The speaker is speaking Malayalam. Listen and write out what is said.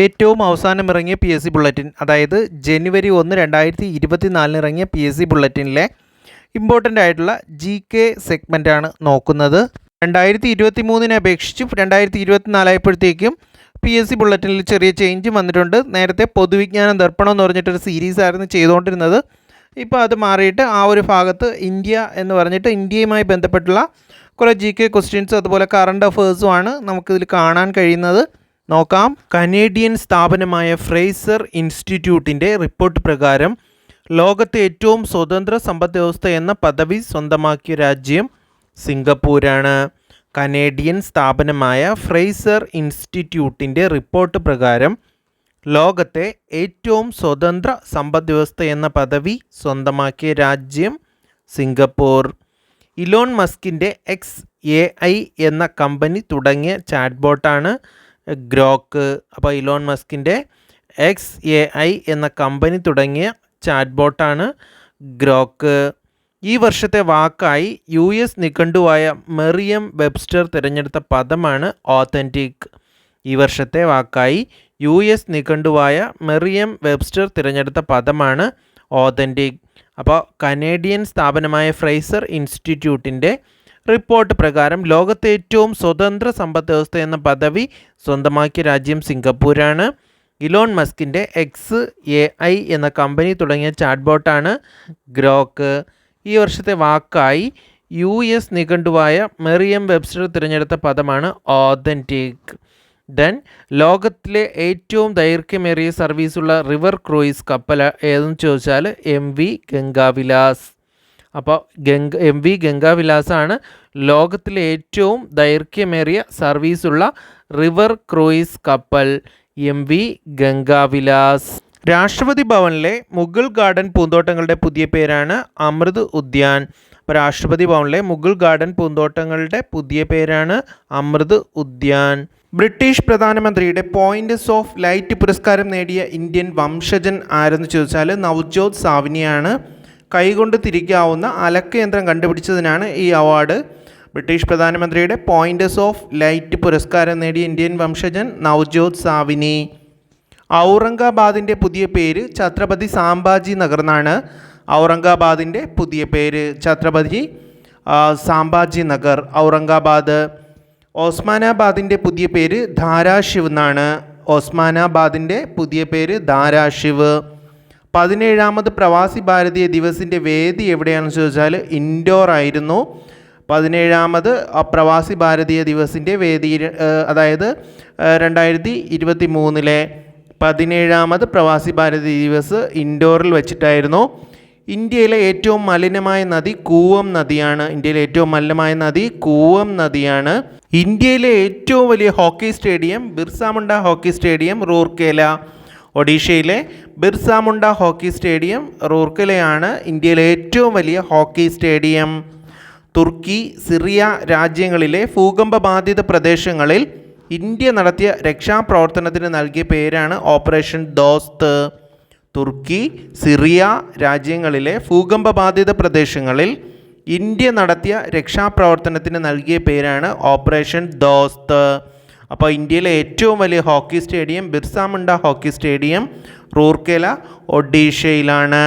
ഏറ്റവും അവസാനം ഇറങ്ങിയ പി എസ് സി ബുള്ളറ്റിൻ അതായത് ജനുവരി ഒന്ന് രണ്ടായിരത്തി ഇരുപത്തി നാലിന് ഇറങ്ങിയ പി എസ് സി ബുള്ളറ്റിനിലെ ഇമ്പോർട്ടന്റ് ആയിട്ടുള്ള ജി കെ സെഗ്മെന്റാണ് നോക്കുന്നത്. രണ്ടായിരത്തി ഇരുപത്തി മൂന്നിനെ അപേക്ഷിച്ച് രണ്ടായിരത്തി ഇരുപത്തി നാലായപ്പോഴത്തേക്കും പി എസ് സി ബുള്ളറ്റിനിൽ ചെറിയ ചേഞ്ച് വന്നിട്ടുണ്ട്. നേരത്തെ പൊതുവിജ്ഞാനം ദർപ്പണം എന്ന് പറഞ്ഞിട്ടൊരു സീരീസ് ആയിരുന്നു ചെയ്തുകൊണ്ടിരുന്നത്. ഇപ്പോൾ അത് മാറിയിട്ട് ആ ഒരു ഭാഗത്ത് ഇന്ത്യ എന്ന് പറഞ്ഞിട്ട് ഇന്ത്യയുമായി ബന്ധപ്പെട്ടുള്ള കുറേ ജി കെ ക്വസ്റ്റ്യൻസും അതുപോലെ കറണ്ട് അഫേഴ്സുമാണ് നമുക്കിതിൽ കാണാൻ കഴിയുന്നത്. നോക്കാം. കനേഡിയൻ സ്ഥാപനമായ ഫ്രേസർ ഇൻസ്റ്റിറ്റ്യൂട്ടിന്റെ റിപ്പോർട്ട് പ്രകാരം ലോകത്തെ ഏറ്റവും സ്വതന്ത്ര സമ്പദ് വ്യവസ്ഥ എന്ന പദവി സ്വന്തമാക്കിയ രാജ്യം സിംഗപ്പൂരാണ്. കനേഡിയൻ സ്ഥാപനമായ ഫ്രേസർ ഇൻസ്റ്റിറ്റ്യൂട്ടിന്റെ റിപ്പോർട്ട് പ്രകാരം ലോകത്തെ ഏറ്റവും സ്വതന്ത്ര സമ്പദ് വ്യവസ്ഥ എന്ന പദവി സ്വന്തമാക്കിയ രാജ്യം സിംഗപ്പൂർ. ഇലോൺ മസ്കിന്റെ എക്സ് എ ഐ എന്ന കമ്പനി തുടങ്ങിയ ചാറ്റ്ബോട്ടാണ് ഗ്രോക്ക് അപ്പോൾ ഇലോൺ മസ്കിന്റെ എക്സ് എ ഐ എന്ന കമ്പനി തുടങ്ങിയ ചാറ്റ്ബോട്ടാണ് ഗ്രോക്ക്. ഈ വർഷത്തെ വാക്കായി യു എസ് നിഘണ്ടുവായ മെറിയം വെബ്സ്റ്റർ തിരഞ്ഞെടുത്ത പദമാണ് ഓത്തന്റിക് ഈ വർഷത്തെ വാക്കായി യു എസ് നിഘണ്ടുവായ മെറിയം വെബ്സ്റ്റർ തിരഞ്ഞെടുത്ത പദമാണ് ഓതന്റിക് അപ്പോൾ കനേഡിയൻ സ്ഥാപനമായ ഫ്രൈസർ ഇൻസ്റ്റിറ്റ്യൂട്ടിന്റെ റിപ്പോർട്ട് പ്രകാരം ലോകത്തെ ഏറ്റവും സ്വതന്ത്ര സമ്പദ് വ്യവസ്ഥ എന്ന പദവി സ്വന്തമാക്കിയ രാജ്യം സിംഗപ്പൂരാണ്. ഇലോൺ മസ്കിന്റെ എക്സ് എ ഐ എന്ന കമ്പനി തുടങ്ങിയ ചാറ്റ്ബോട്ടാണ് ഗ്രോക്ക്. ഈ വർഷത്തെ വാക്കായി യു എസ് നിഘണ്ടുവായ മെറിയം വെബ്സ്റ്റർ തിരഞ്ഞെടുത്ത പദമാണ് ഓതന്റിക് ദെൻ ലോകത്തിലെ ഏറ്റവും ദൈർഘ്യമേറിയ സർവീസുള്ള റിവർ ക്രൂയിസ് കപ്പൽ ഏതെന്ന് ചോദിച്ചാൽ എം വി ഗംഗാവിലാസ്. അപ്പോൾ ഗംഗ എം വി ഗംഗാവിലാസാണ് ലോകത്തിലെ ഏറ്റവും ദൈർഘ്യമേറിയ സർവീസുള്ള റിവർ ക്രൂയിസ് കപ്പൽ എം വി ഗംഗാവിലാസ്. രാഷ്ട്രപതി ഭവനിലെ മുഗൾ ഗാർഡൻ പൂന്തോട്ടങ്ങളുടെ പുതിയ പേരാണ് അമൃത് ഉദ്യാൻ. അപ്പോൾ രാഷ്ട്രപതി ഭവനിലെ മുഗൾ ഗാർഡൻ പൂന്തോട്ടങ്ങളുടെ പുതിയ പേരാണ് അമൃത് ഉദ്യാൻ. ബ്രിട്ടീഷ് പ്രധാനമന്ത്രിയുടെ പോയിന്റ്സ് ഓഫ് ലൈറ്റ് പുരസ്കാരം നേടിയ ഇന്ത്യൻ വംശജൻ ആരെന്ന് ചോദിച്ചാൽ നവ്ജോത് സാവ്നിയാണ്. കൈകൊണ്ട് തിരിക്കാവുന്ന അലക്കയന്ത്രം കണ്ടുപിടിച്ചതിനാണ് ഈ അവാർഡ്. ബ്രിട്ടീഷ് പ്രധാനമന്ത്രിയുടെ പോയിന്റേഴ്സ് ഓഫ് ലൈറ്റ് പുരസ്കാരം നേടിയ ഇന്ത്യൻ വംശജൻ നവ്ജോത് സാവിനി. ഔറംഗാബാദിന്റെ പുതിയ പേര് ഛത്രപതി സാംബാജി നഗർ എന്നാണ് ഔറംഗാബാദിന്റെ പുതിയ പേര്. ഛത്രപതി സാംബാജി നഗർ ഔറംഗാബാദ്. ഓസ്മാനാബാദിന്റെ പുതിയ പേര് ധാരാശിവ് എന്നാണ്. ഓസ്മാനാബാദിന്റെ പുതിയ പേര് ധാരാശിവ്. പതിനേഴാമത് പ്രവാസി ഭാരതീയ ദിവസിന്റെ വേദി എവിടെയാണെന്ന് ചോദിച്ചാൽ ഇൻഡോർ ആയിരുന്നു. പതിനേഴാമത് പ്രവാസി ഭാരതീയ ദിവസിന്റെ വേദി അതായത് രണ്ടായിരത്തി ഇരുപത്തി മൂന്നിലെ പതിനേഴാമത് പ്രവാസി ഭാരതീയ ദിവസ് ഇൻഡോറിൽ വെച്ചിട്ടായിരുന്നു. ഇന്ത്യയിലെ ഏറ്റവും മലിനമായ നദി കൂവം നദിയാണ്. ഇന്ത്യയിലെ ഏറ്റവും മലിനമായ നദി കൂവം നദിയാണ്. ഇന്ത്യയിലെ ഏറ്റവും വലിയ hockey stadium Birsa Munda hockey stadium Rourkela ഒഡീഷയിലെ ബിർസാമുണ്ട ഹോക്കി സ്റ്റേഡിയം റൂർക്കലയാണ് ഇന്ത്യയിലെ ഏറ്റവും വലിയ ഹോക്കി സ്റ്റേഡിയം. തുർക്കി സിറിയ രാജ്യങ്ങളിലെ ഭൂകമ്പ ബാധിത പ്രദേശങ്ങളിൽ ഇന്ത്യ നടത്തിയ രക്ഷാപ്രവർത്തനത്തിന് നൽകിയ പേരാണ് ഓപ്പറേഷൻ ദോസ്ത്. തുർക്കി സിറിയ രാജ്യങ്ങളിലെ ഭൂകമ്പ ബാധിത പ്രദേശങ്ങളിൽ ഇന്ത്യ നടത്തിയ രക്ഷാപ്രവർത്തനത്തിന് നൽകിയ പേരാണ് ഓപ്പറേഷൻ ദോസ്ത്. അപ്പോൾ ഇന്ത്യയിലെ ഏറ്റവും വലിയ hockey stadium Birsa Munda hockey stadium Rourkela ഒഡീഷയിലാണ്.